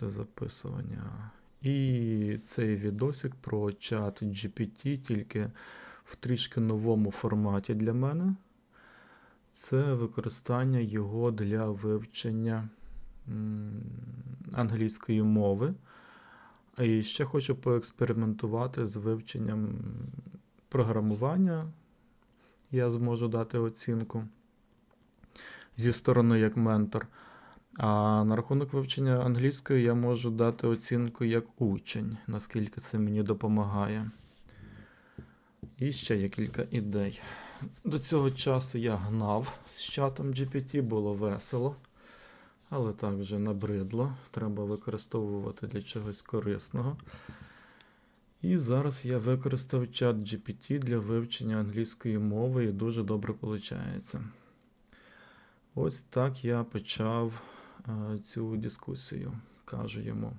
Та записування. І цей відосик про чат GPT тільки в трішки новому форматі для мене. Це використання його для вивчення англійської мови. І ще хочу поекспериментувати з вивченням програмування. Я зможу дати оцінку зі сторони як ментор. А на рахунок вивчення англійської я можу дати оцінку як учень, наскільки це мені допомагає. І ще є кілька ідей. До цього часу я гнав з чатом GPT, було весело, але так вже набридло. Треба використовувати для чогось корисного. І зараз я використав чат GPT для вивчення англійської мови і дуже добре виходить. Ось так я почав цю дискусію. Кажу йому.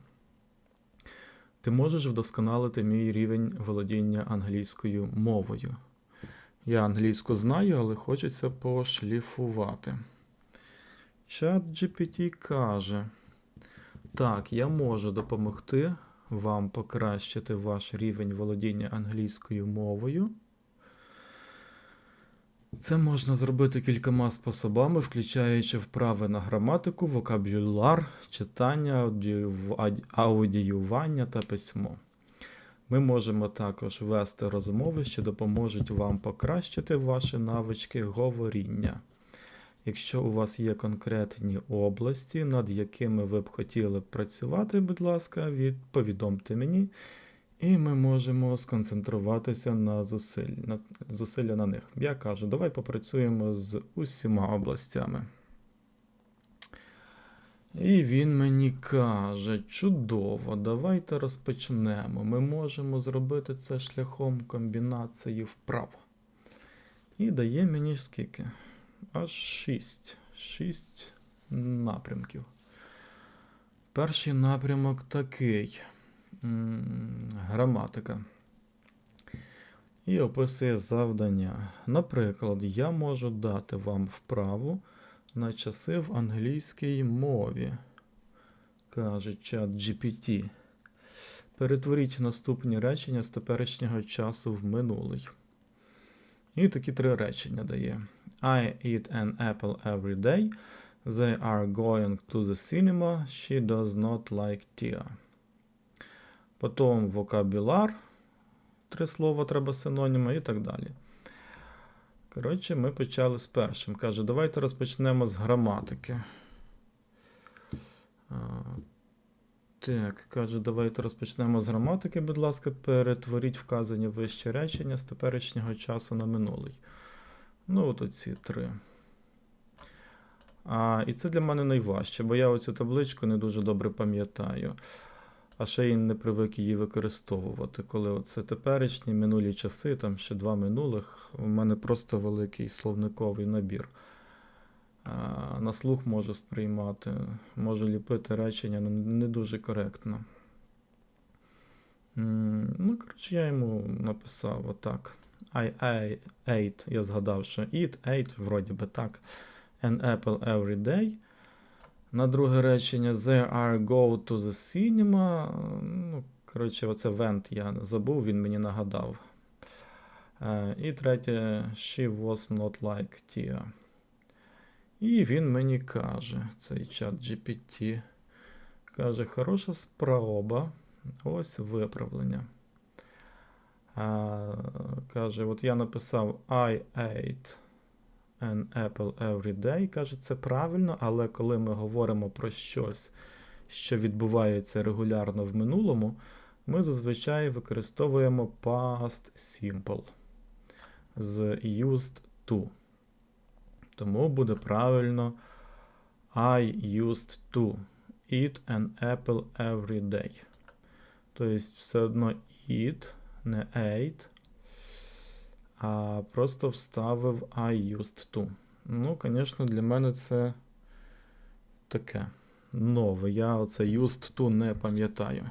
Ти можеш вдосконалити мій рівень володіння англійською мовою. Я англійську знаю, але хочеться пошліфувати. Чат GPT каже: Так, я можу допомогти вам покращити ваш рівень володіння англійською мовою. Це можна зробити кількома способами, включаючи вправи на граматику, вокабуляр, читання, аудіювання та письмо. Ми можемо також вести розмови, що допоможуть вам покращити ваші навички говоріння. Якщо у вас є конкретні області, над якими ви б хотіли працювати, будь ласка, повідомте мені, і ми можемо сконцентруватися на зусиль... на... зусилля на них. Я кажу, давай попрацюємо з усіма областями. І він мені каже: чудово, давайте розпочнемо. Ми можемо зробити це шляхом комбінації вправ. І дає мені скільки? Аж 6. 6 напрямків. Перший напрямок такий. Граматика. І описує завдання. Наприклад, я можу дати вам вправу на часи в англійській мові. Каже чат GPT. Перетворіть наступні речення з теперішнього часу в минулий. І такі три речення дає. I eat an apple every day. They are going to the cinema. She does not like tea. Потім вокабуляр. Три слова треба синоніми і так далі. Коротше, ми почали з першим. Каже, давайте розпочнемо з граматики. Так, каже, давайте розпочнемо з граматики, будь ласка, перетворіть вказані вище речення з теперішнього часу на минулий. Ну, от оці три. А, і це для мене найважче, бо я оцю табличку не дуже добре пам'ятаю. А ще й не привик її використовувати. Коли оце теперішні минулі часи, там ще два минулих, у мене просто великий словниковий набір. На слух можу сприймати, можу ліпити речення ну, не дуже коректно. Ну, коротше, я йому написав отак. I ate, я згадав, що eat, ate, вроді би так. An apple every day. На друге речення There are go to the cinema. Ну, коротше, оце вент я забув, він мені нагадав. Е, І третє She was not like Tia. І він мені каже, цей чат GPT. Каже, хороша спроба. Ось виправлення. А, каже, от я написав I ate an apple every day. Каже, це правильно, але коли ми говоримо про щось, що відбувається регулярно в минулому, ми зазвичай використовуємо past simple з used to. Тому буде правильно I used to eat an apple every day. Тобто все одно eat, не ate, а просто вставив I used to. Ну, звісно, для мене це таке нове. Я оце used to не пам'ятаю.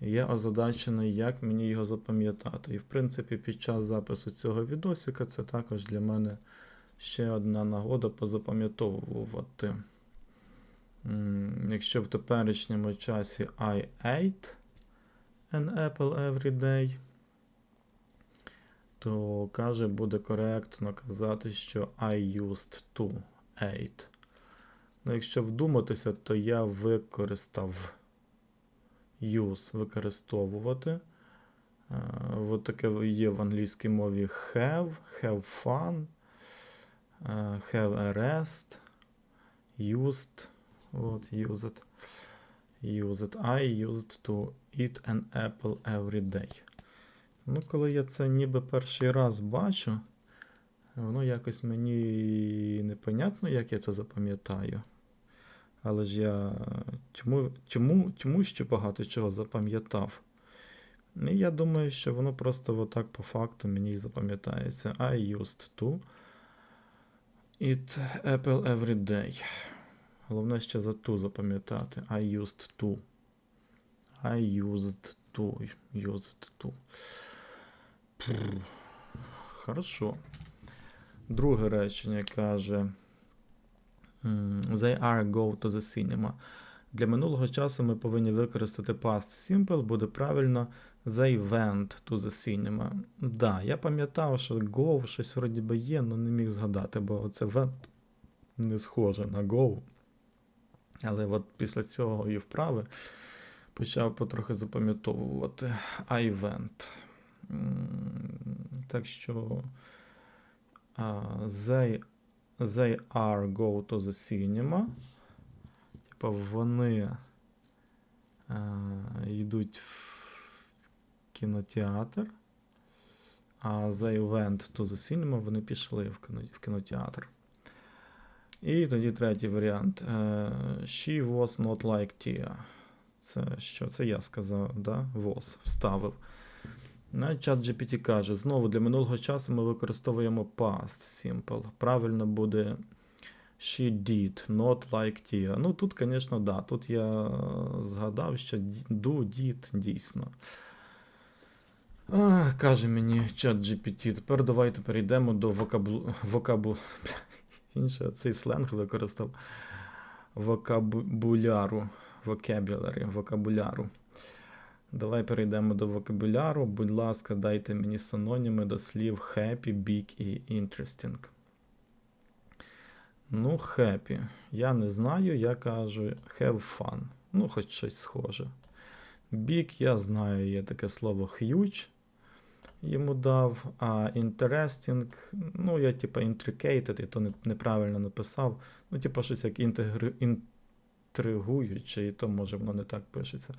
Я озадачений, як мені його запам'ятати. І, в принципі, під час запису цього відосика це також для мене ще одна нагода позапам'ятовувати. Якщо в теперішньому часі I ate an apple every day, то каже, буде коректно казати, що I used to ate. Ну, якщо вдуматися, то я використав use використовувати. Е, От таке є в англійській мові have, have fun, е, have a rest, used, от, use it, use it. I used to eat an apple every day. Ну, коли я це ніби перший раз бачу, воно якось мені непонятно, як я це запам'ятаю. Але ж я тьму, тьму, тьму ще багато чого запам'ятав. І я думаю, що воно просто отак по факту мені запам'ятається. I used to eat apple every day. Головне ще за ту запам'ятати. I used to. I used to. Used to. Хорошо. Друге речення каже. They are go to the cinema. Для минулого часу ми повинні використати past simple, буде правильно They went to the cinema. Да, я пам'ятав, що go щось вроді би є, але не міг згадати, бо це went не схоже на go. Але от після цього і вправи почав потрохи запам'ятовувати I went. Так що they, they are go to the cinema. Типа вони йдуть в кінотеатр. А they went to the cinema, вони пішли в кінотеатр. І тоді третій варіант. Е, She was not like Tia. Це що? Це я сказав, да? Was, вставив. Чат GPT каже: знову для минулого часу ми використовуємо past simple. Правильно буде she did, not like Tia. Ну тут, звісно, да. Тут я згадав, що do, did дійсно. А, каже мені чат GPT. Тепер давайте перейдемо до вокаблу... вокабу... Інше цей сленг використав вокабуляру. Vocabulary, вокабуляру. Давай перейдемо до вокабуляру. Будь ласка, дайте мені синоніми до слів happy, big і interesting. Ну, happy. Я не знаю, я кажу have fun. Ну, хоч щось схоже. Big, я знаю, є таке слово huge. Йому дав, а interesting, ну, я типа intricated, і то неправильно написав. Ну, типа, щось як інтригуюче, і то може воно не так пишеться.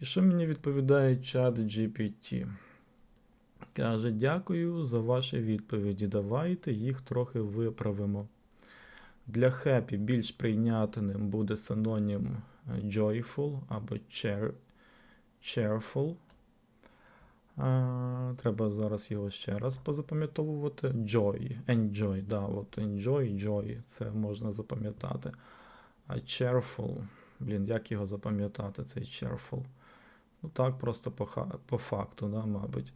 І що мені відповідає чат GPT? Каже, дякую за ваші відповіді. Давайте їх трохи виправимо. Для happy більш прийнятним буде синонім е, joyful або cheer, cheerful. А, треба зараз його ще раз позапам'ятовувати. Joy, enjoy, да, от enjoy, joy, це можна запам'ятати. А cheerful, блін, як його запам'ятати, цей cheerful? Ну так, просто по, по факту, да, мабуть.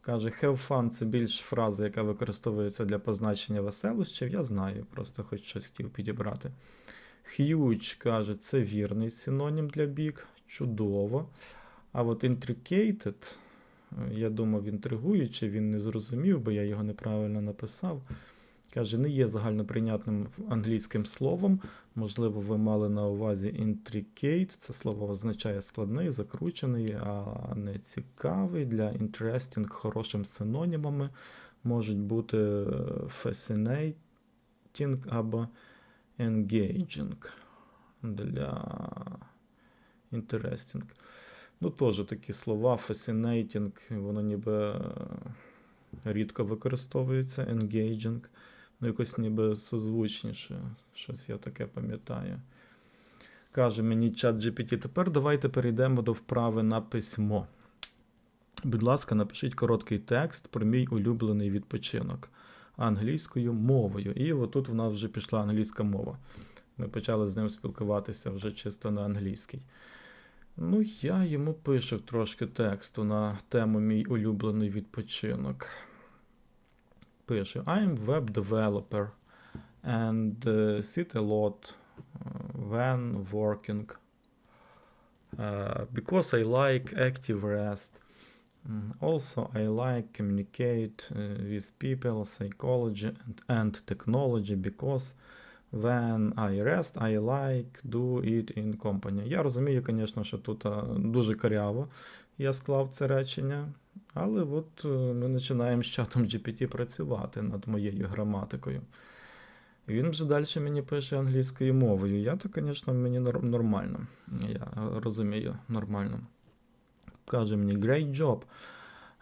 Каже, have fun це більш фраза, яка використовується для позначення веселощів. Я знаю, просто хоч щось хотів підібрати. Huge каже, це вірний синонім для big. Чудово. А от intricated, я думав, інтригуючи, він не зрозумів, бо я його неправильно написав. Каже, не є загальноприйнятним англійським словом. Можливо, ви мали на увазі intricate. Це слово означає складний, закручений, а не цікавий. Для interesting хорошим синонімами можуть бути е, fascinating або engaging для interesting. Ну, теж такі слова, fascinating, воно ніби е, рідко використовується, engaging. Ну, якось ніби созвучніше. Щось я таке пам'ятаю. Каже мені чат GPT, тепер давайте перейдемо до вправи на письмо. Будь ласка, напишіть короткий текст про мій улюблений відпочинок англійською мовою. І отут в нас вже пішла англійська мова. Ми почали з ним спілкуватися вже чисто на англійській. Ну, я йому пишу трошки тексту на тему мій улюблений відпочинок. Пише: I'm web developer and uh, sit a lot uh, when working. Uh, because I like active rest. Mm, Also, I like communicate uh, with people, psychology and, and technology because when I rest, I like do it in company. Я розумію, звісно, що тут а, дуже коряво я склав це речення, Але от е, ми починаємо з чатом GPT працювати над моєю граматикою. Він вже далі мені пише англійською мовою. Я то, звісно, мені нормально. Я розумію нормально. Каже мені, great job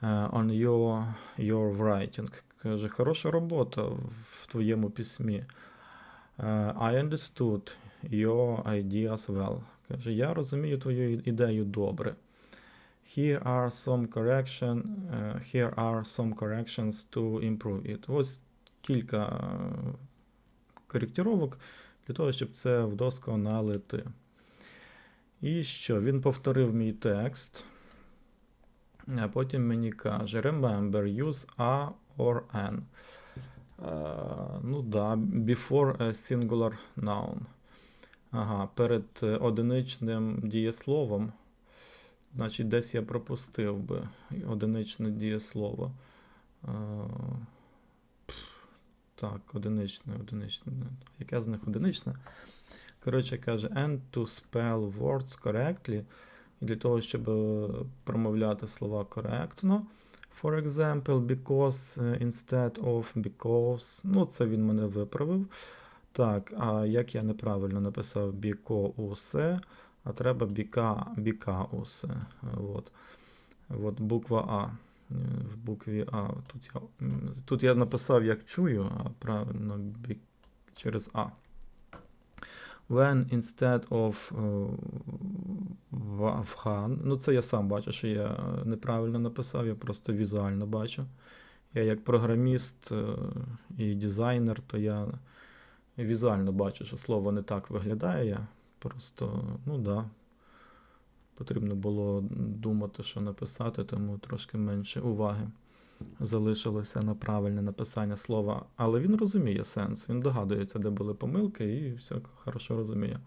uh, on your, your writing. Каже, хороша робота в твоєму письмі. Uh, I understood your ideas well. Каже, я розумію твою ідею добре. Here are some correction, uh, here are some corrections to improve it. Ось кілька е, коректировок для того, щоб це вдосконалити. І що? Він повторив мій текст, а потім мені каже: Remember, use a or an. Е, ну да, before a singular noun. Ага, перед е, одиничним дієсловом. Значить, десь я пропустив би одиничне дієслово. Е, Так, одиничне, одиничне. Яке з них одиничне? Коротше, каже, and to spell words correctly. І для того, щоб е, промовляти слова коректно. For example, because е, instead of because. Ну, це він мене виправив. Так, а як я неправильно написав because, а треба біка, because. От. От буква А. В букві А. Тут я, тут я написав, як чую, а правильно бі, через А. When instead of е, в- Афган. Ну, це я сам бачу, що я неправильно написав, я просто візуально бачу. Я як програміст е, і дизайнер, то я візуально бачу, що слово не так виглядає. Я просто, ну да, потрібно було думати, що написати, тому трошки менше уваги залишилося на правильне написання слова. Але він розуміє сенс, він догадується, де були помилки, і все хорошо розуміє.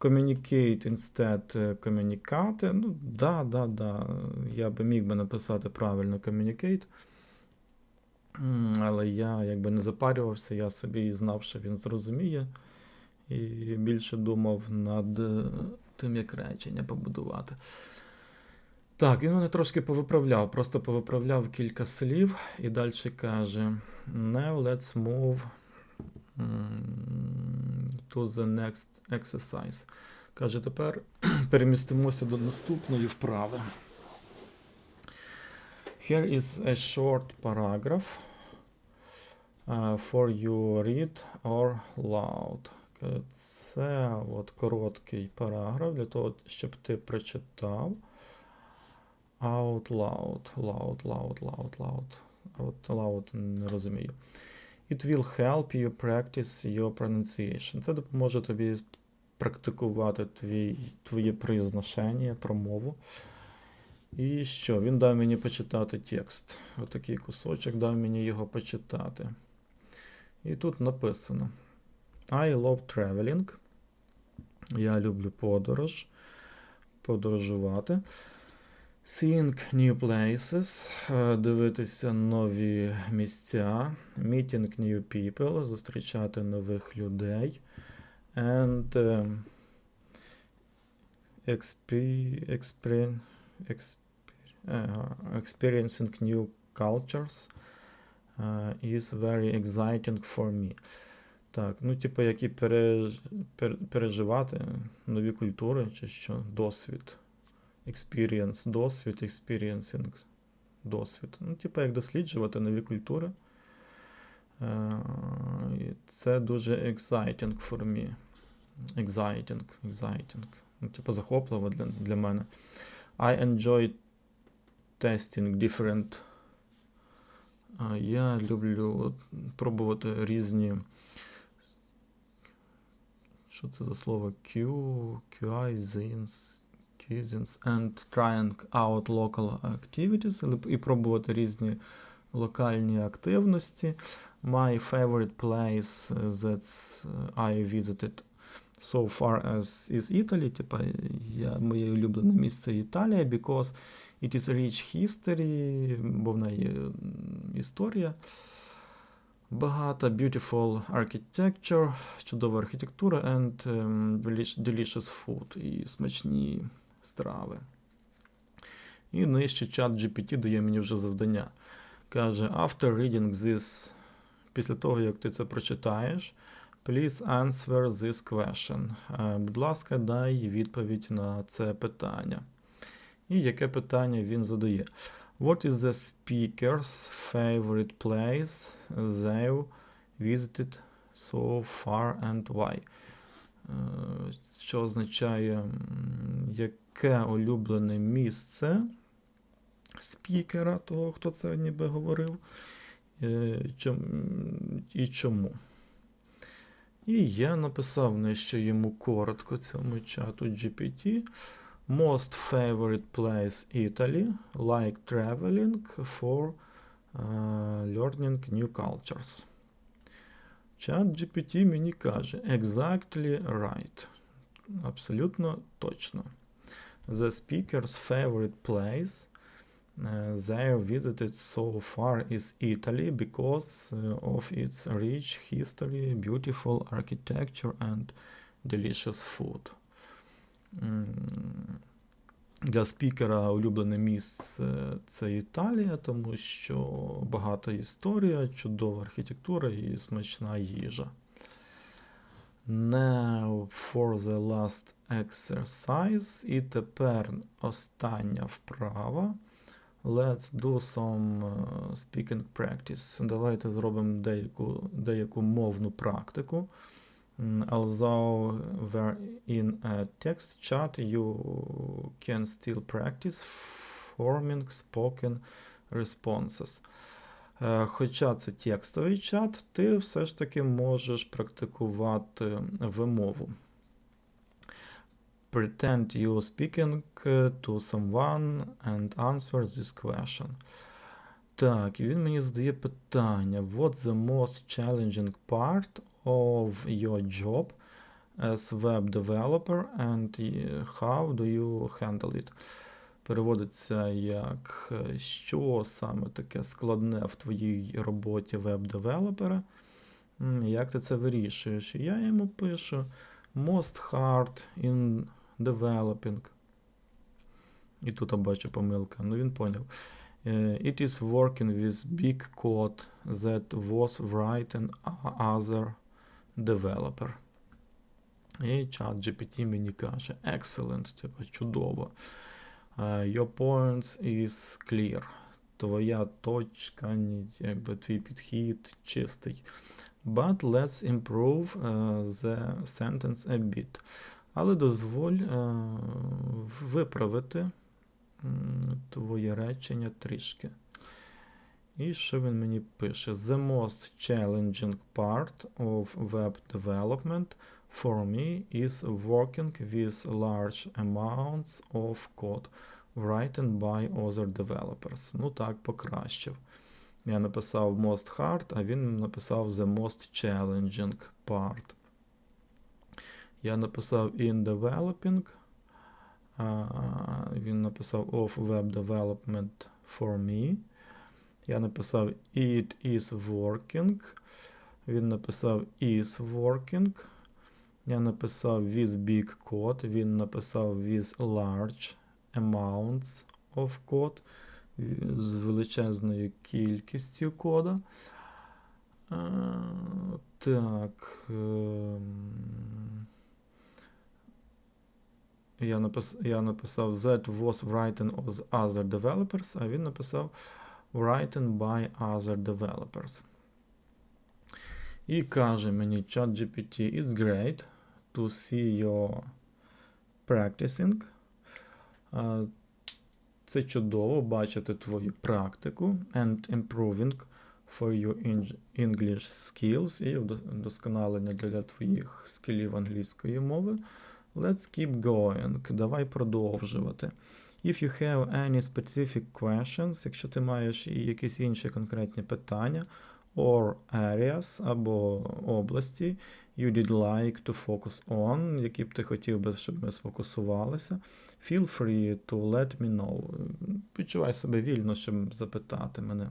Communicate instead е, communicate. Ну, да, да, да. Я би міг би написати правильно communicate. Але я якби не запарювався, я собі і знав, що він зрозуміє. І більше думав над е, тим, як речення побудувати. Так, він мене трошки повиправляв, просто повиправляв кілька слів і далі каже: Now let's move to the next exercise. Каже, тепер перемістимося до наступної вправи. Here is a short paragraph uh, for you read or loud. Е, Це от короткий параграф для того, щоб ти прочитав. Out loud, loud, loud, loud, loud. Out loud не розумію. It will help you practice your pronunciation. Це допоможе тобі практикувати твій, твоє произношення, промову. І що? Він дав мені почитати текст. Отакий кусочок дав мені його почитати. І тут написано: I love traveling. Я люблю подорож. Подорожувати. Seeing new places, е, дивитися нові місця, meeting new people, зустрічати нових людей, and е, е, experiencing new cultures е, is very exciting for me. Так, ну, типу, які переж... пер- переживати нові культури чи що, досвід. Experience, досвід, experiencing, досвід. Ну, типу, як досліджувати нові культури. Е, Це дуже exciting for me. Exciting, exciting. Ну, типу, захопливо для, для мене. I enjoy testing different. Я люблю пробувати різні. Що це за слово? Q, QIZINS, cuisines and trying out local activities, і пробувати різні локальні активності. My favorite place that I visited so far as is Italy, типа, я, моє улюблене місце Італія, because it is rich history, бо в неї історія багата, beautiful architecture, чудова архітектура and um, delicious food і смачні страви. І нижче чат GPT дає мені вже завдання. Каже, after reading this, після того, як ти це прочитаєш, please answer this question. Е, Будь ласка, дай відповідь на це питання. І яке питання він задає? What is the speaker's favorite place they've visited so far and why? Е, Що означає, яке улюблене місце спікера, того, хто це ніби говорив, е, і чому. І я написав нижче йому коротко цьому чату GPT. Most favorite place Italy, like traveling for uh, learning new cultures. Чат GPT мені каже exactly right. Абсолютно точно. The speaker's favorite place uh, they visited so far is Italy because uh, of its rich history, beautiful architecture and delicious food. Для спікера улюблене місце це Італія, тому що багата історія, чудова архітектура і смачна їжа. Now for the last exercise. І тепер остання вправа. Let's do some uh, speaking practice. Давайте зробимо деяку, деяку мовну практику. Mm, Although we're in a text chat, you can still practice forming spoken responses. Е, Хоча це текстовий чат, ти все ж таки можеш практикувати вимову. Pretend you're speaking е, to someone and answer this question. Так, і він мені задає питання: What's the most challenging part of your job as web developer and how do you handle it? Переводиться як що саме таке складне в твоїй роботі веб-девелопера, як ти це вирішуєш? Я йому пишу most hard in developing. І тут я бачу помилка, ну він поняв. Е, It is working with big code that was written other developer. І чат GPT мені каже, excellent, типа чудово. Е, Your points is clear. Твоя точка, якби твій підхід чистий. But let's improve е, the sentence a bit. Але дозволь е, виправити твоє речення трішки. І що він мені пише? The most challenging part of web development for me is working with large amounts of code written by other developers. Ну так, покращив. Я написав most hard, а він написав the most challenging part. Я написав in developing. Він написав of web development for me. Я написав it is working. Він написав is working. Я написав with big code. Він написав with large amounts of code. З величезною кількістю кода. Так. ем, Я напис, я написав that was written with other developers, а він написав written by other developers. І каже мені ChatGPT, it's great to see your practicing. Це чудово бачити твою практику and improving for your English skills і вдосконалення для твоїх скілів англійської мови. Let's keep going. Давай продовжувати. If you have any specific questions, якщо ти маєш і якісь інші конкретні питання, or areas або області, you did like to focus on, які б ти хотів би, щоб ми сфокусувалися. Feel free to let me know. Відчувай себе вільно, щоб запитати мене.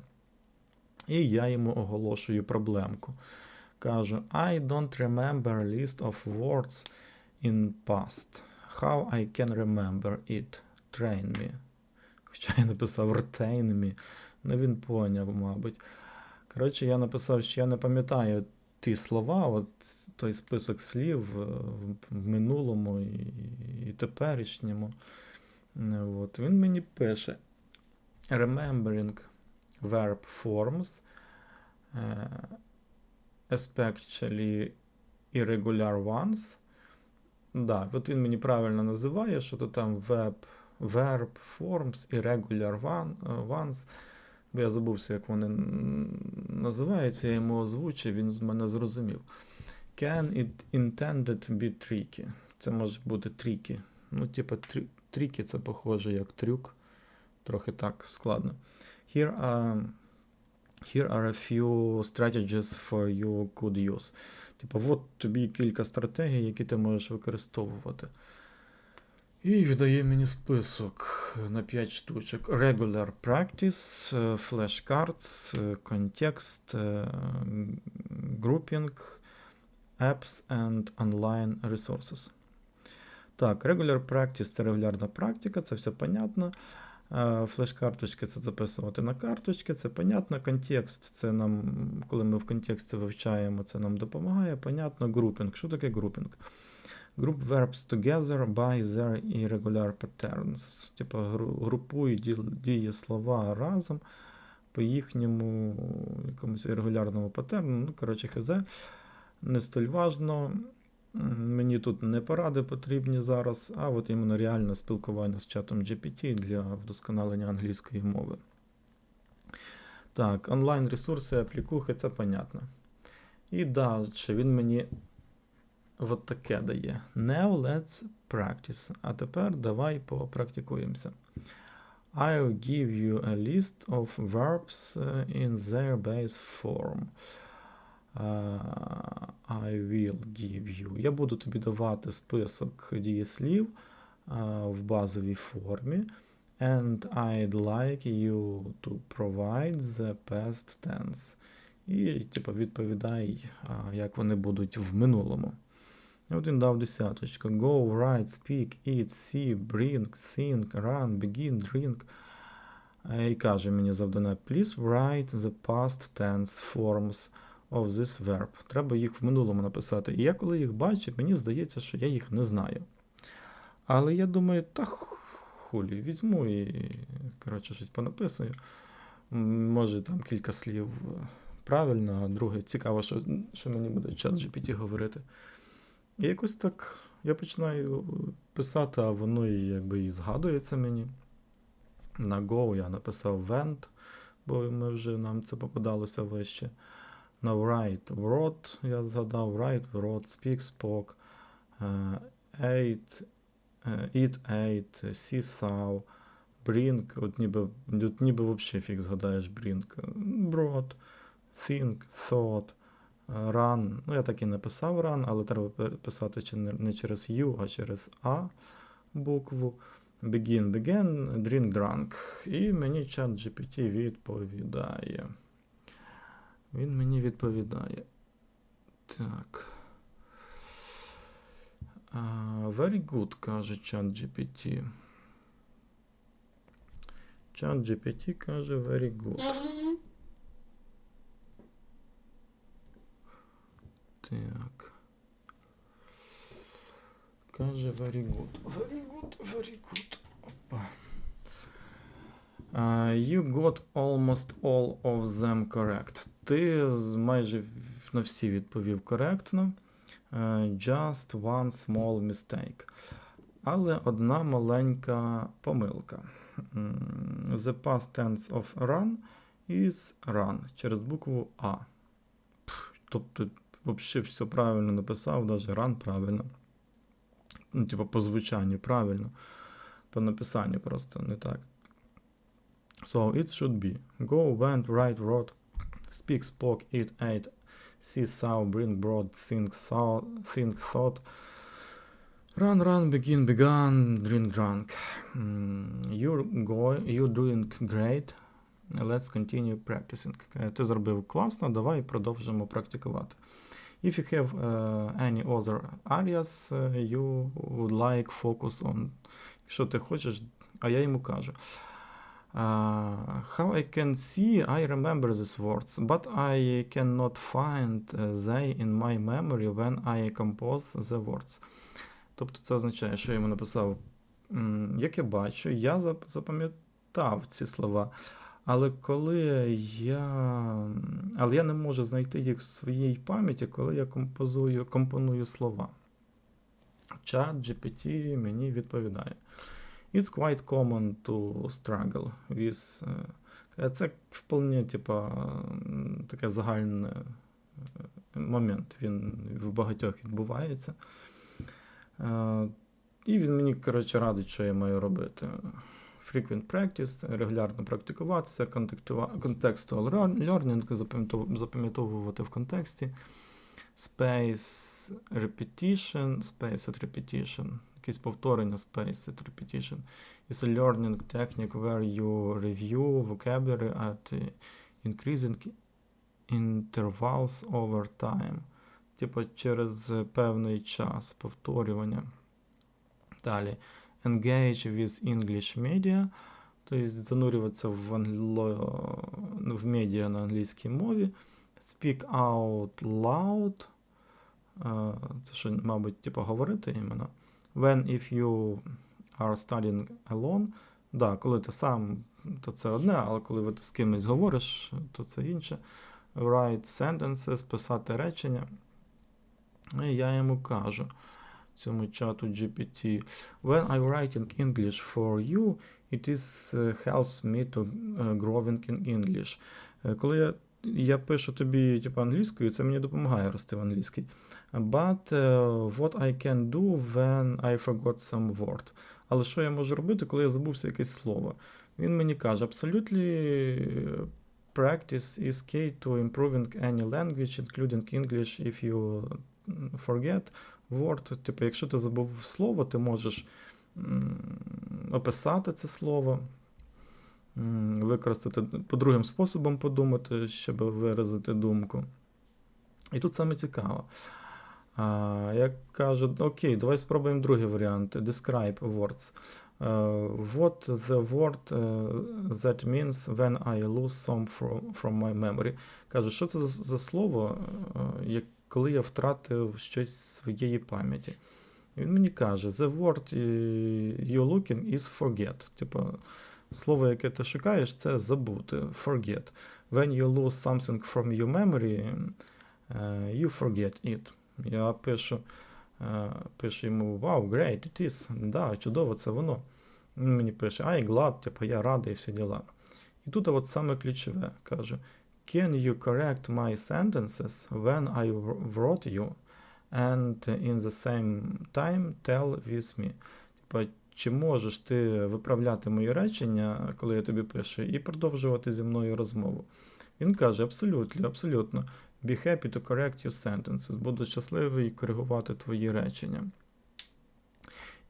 І я йому оголошую проблемку. Кажу: I don't remember list of words in past. How I can remember it? Train me. Хоча я написав retain me. Ну він поняв, мабуть. Коротше, я написав, що я не пам'ятаю ті слова, от той список слів е, в- минулому і, і теперішньому. От. Він мені пише: Remembering verb forms, е, especially irregular ones. Да, от він мені правильно називає, що то там verb, verb forms, irregular one, е, ones. Бо я забувся, як вони називаються, я йому озвучив, він з мене зрозумів. Can it intended be tricky? Це може бути tricky. Ну, типу, tricky це похоже як трюк. Трохи так складно. Here are, here are a few strategies for you could use. Типу, от тобі кілька стратегій, які ти можеш використовувати. І віддає мені список на 5 штучок. Regular practice, flashcards, context, е, grouping, apps and online resources. Так, regular practice це регулярна практика, це все понятно. Флеш-карточки це записувати на карточки, це понятно. Контекст це нам, коли ми в контексті вивчаємо, це нам допомагає. Понятно, групінг. Що таке групінг? Group verbs together by their irregular patterns. Типа гру- групуй ді- дієслова разом по їхньому якомусь регулярному патерну. Ну, коротше, хз. Не столь важно. Мені тут не поради потрібні зараз, а от іменно реальне спілкування з чатом GPT для вдосконалення англійської мови. Так, онлайн ресурси, аплікухи, це понятно. І далі він мені от таке дає. Now let's practice. А тепер давай попрактикуємося. I'll give you a list of verbs uh, in their base form. Uh, I will give you. Я буду тобі давати список дієслів uh, в базовій формі. And I'd like you to provide the past tense. І, типу, відповідай, а, як вони будуть в минулому. І от він дав десяточку. Go, write, speak, eat, see, bring, sing, run, begin, drink. Е, І каже мені завдання, please write the past tense forms of this verb. Треба їх в минулому написати. І я коли їх бачу, мені здається, що я їх не знаю. Але я думаю, та хулі, візьму і, коротше, щось понаписую. Може, там кілька слів е, правильно, а друге цікаво, що, що мені буде чат GPT говорити. І якось так я починаю писати, а воно і якби і згадується мені. На Go я написав vent, бо ми вже нам це попадалося вище. На write wrote я згадав, write wrote, speak spoke, е, ate, е, eat ate, see saw, bring, от ніби, от ніби взагалі фіг згадаєш bring, brought, think, thought, е, run. Ну, я так і написав run, але треба писати не, через U, а через A букву. Begin, began, drink, drunk. І мені чат GPT відповідає. Він мені відповідає. Так. А, very good, каже чат GPT. Чат GPT каже very good. Так. Каже very good. Very good, very good. Опа. Uh, you got almost all of them correct. Ти майже на всі відповів коректно. Uh, just one small mistake. Але одна маленька помилка. The past tense of run is run через букву А. Тобто, взагалі все правильно написав, навіть run правильно. Ну, типу, по звучанню правильно. По написанню просто не так. So it should be go, went, write, wrote, speak, spoke, eat, ate, see, saw, bring, brought, think, saw, think, thought. Run, run, begin, begun, drink, drunk. Mm, You're, go, you're doing great. Let's continue practicing. Е, Ти зробив класно, давай продовжимо практикувати. If you have uh, any other areas uh, you would like focus on. Якщо ти хочеш, а я йому кажу. Uh, how I can see, I remember these words, but I cannot find uh, they in my memory when I compose the words. Тобто це означає, що я йому написав, як я бачу, я запам'ятав ці слова. Але коли я. Але я не можу знайти їх в своїй пам'яті, коли я композую, компоную слова. Чат GPT мені відповідає. It's quite common to struggle with. е, Це вполне, типа, таке загальне е, момент. Він в багатьох відбувається. Е, І він мені, коротше, радить, що я маю робити. Frequent practice, регулярно практикуватися, contextual learning, запам'ятовувати в контексті. Space repetition, spaced repetition, якесь повторення spaced repetition. Is a learning technique where you review vocabulary at increasing intervals over time. Типа через певний час повторювання. Далі. Engage with English media, тобто занурюватися в, англо... в медіа на англійській мові. Speak out loud. Це що, мабуть, типу, говорити іменно. When if you are studying alone. Да, коли ти сам, то це одне, але коли ти з кимось говориш, то це інше. Write sentences, писати речення. І я йому кажу цьому чату GPT. When I'm writing English for you, it is uh, helps me to uh, growing in English. Е, Коли я, я пишу тобі типу, англійською, це мені допомагає рости в англійській. But uh, what I can do when I forgot some word. Але що я можу робити, коли я забувся якесь слово? Він мені каже, absolutely practice is key to improving any language, including English, if you forget word. Типу, якщо ти забув слово, ти можеш описати це слово, використати по другим способом подумати, щоб виразити думку. І тут саме цікаво. А, я кажу, окей, давай спробуємо другий варіант. Describe words. Uh, what the word uh, that means when I lose some from, from my memory. Кажу, що це за, слово, як, коли я втратив щось з своєї пам'яті. Він мені каже, the word uh, you're looking is forget. Типа, слово, яке ти шукаєш, це забути. Forget. When you lose something from your memory, uh, you forget it. Я пишу, е, пишу йому Wow, great, it is. Да, чудово, це воно. Він мені пише, I glad, типу, я радий, всі діла. І тут от саме ключове кажу: Can you correct my sentences when I wrote you? And in the same time tell with me. Типа, чи можеш ти виправляти мої речення, коли я тобі пишу, і продовжувати зі мною розмову? Він каже: абсолютно, абсолютно. Be happy to correct your sentences. Буду щасливий коригувати твої речення.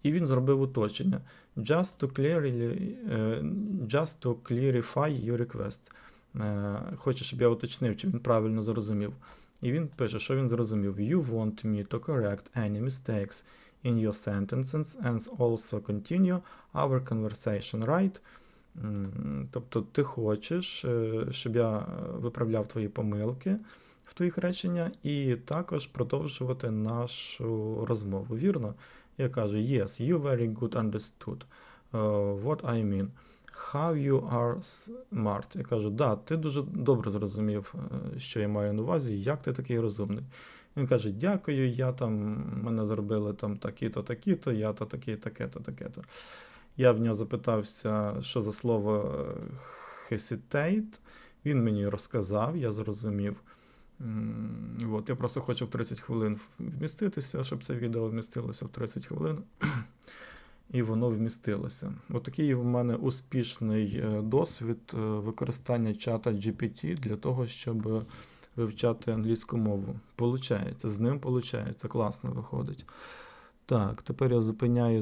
І він зробив уточнення. Just to, clearly, е, just to clarify your request. Е, Хоче, щоб я уточнив, чи він правильно зрозумів. І він пише, що він зрозумів. You want me to correct any mistakes in your sentences and also continue our conversation, right? Тобто ти хочеш, е, щоб я е, виправляв твої помилки в твоїх речення і також продовжувати нашу розмову. Вірно? Я кажу, yes, you very good understood what I mean. How you are smart. Я кажу, да, ти дуже добре зрозумів, е, що я маю на увазі, як ти такий розумний. Він каже: Дякую, я там, мене зробили там такі-то, такі-то, я то такі, таке-то, таке-то. Я в нього запитався, що за слово е, hesitate. Він мені розказав, я зрозумів. От, я просто хочу в 30 хвилин вміститися, щоб це відео вмістилося в 30 хвилин. І воно вмістилося. Отакий такий в мене успішний е, досвід е, використання чата GPT для того, щоб вивчати англійську мову. Получається, з ним получається, класно виходить. Так, тепер я зупиняю